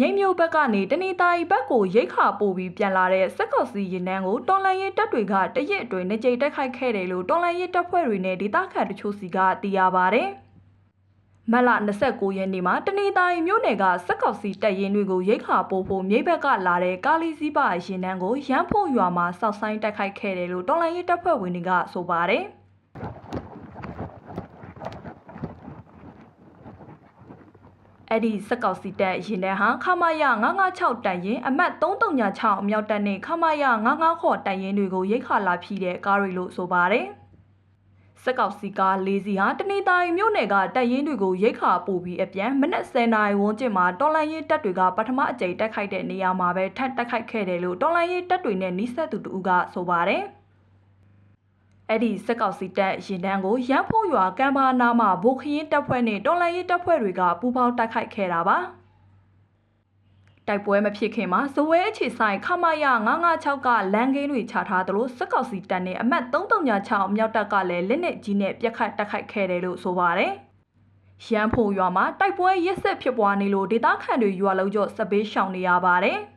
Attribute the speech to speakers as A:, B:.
A: ငိမ့်မျိုးဘက်ကနေတနီတာရီဘက်ကိုရိတ်ခါပို့ပြီးပြန်လာတဲ့စက်ကောက်စီရင်နှန်းကိုတော်လန်ရေးတပ်တွေကတရက်အတွင်းနှကြိတ်တက်ခိုက်ခဲ့တယ်လို့တော်လန်ရေးတပ်ဖွဲ့တွေနဲ့ဒေသခံတချို့စီကသိရပါဗျ။မတ်လ29ရက်နေ့မှာတနီတာရီမြို့နယ်ကစက်ကောက်စီတပ်ရင်းတွေကိုရိတ်ခါပို့ဖို့မြိတ်ဘက်ကလာတဲ့ကာလီစီးပါရင်နှန်းကိုရမ်းဖို့ရွာမှာစောက်ဆိုင်တက်ခိုက်ခဲ့တယ်လို့တော်လန်ရေးတပ်ဖွဲ့ဝင်တွေကဆိုပါတယ်။ အဲ့ဒီစက်ကောက်စီတက်ရင်ထဲဟာခမာယ996တိုင်ရင်အမှတ်336အမြောက်တပ်နဲ့ခမာယ99ခေါ်တိုင်ရင်တွေကိုရိတ်ခါလာဖြီးတဲ့ကားတွေလို့ဆိုပါတယ်။စက်ကောက်စီကား၄စီးဟာတနီတာရီမြို့နယ်ကတိုက်ရင်တွေကိုရိတ်ခါပို့ပြီးအပြန်မနက်10:00နာရီဝန်းကျင်မှာတော်လန်ရေးတပ်တွေကပထမအကြိမ်တက်ခိုက်တဲ့နေရာမှာပဲထပ်တက်ခိုက်ခဲ့တယ်လို့တော်လန်ရေးတပ်တွေနဲ့နှိစက်သူတူကဆိုပါတယ်။ အဲ့ဒီစက်ကောက်စီတပ်ရင်တန်းကိုရမ်းဖို့ရွာကံပါနာမှာဗိုလ်ခရင်တပ်ဖွဲ့နဲ့တော်လန်ရေးတပ်ဖွဲ့တွေကပူးပေါင်းတိုက်ခိုက်ခဲ့တာပါတိုက်ပွဲမဖြစ်ခင်မှာဇဝဲအခြေဆိုင်ခမာယ996ကလန်ကင်းတွေချထားသလိုစက်ကောက်စီတပ်နဲ့အမှတ်336မြောက်တပ်ကလည်းလက်နက်ကြီးနဲ့ပြက်ခတ်တိုက်ခိုက်ခဲ့တယ်လို့ဆိုပါတယ်ရန်ဖို့ရွာမှာတိုက်ပွဲရက်ဆက်ဖြစ်ပွားနေလို့ဒေသခံတွေရွာလုံးကျော်စပေးရှောင်နေရပါတယ်။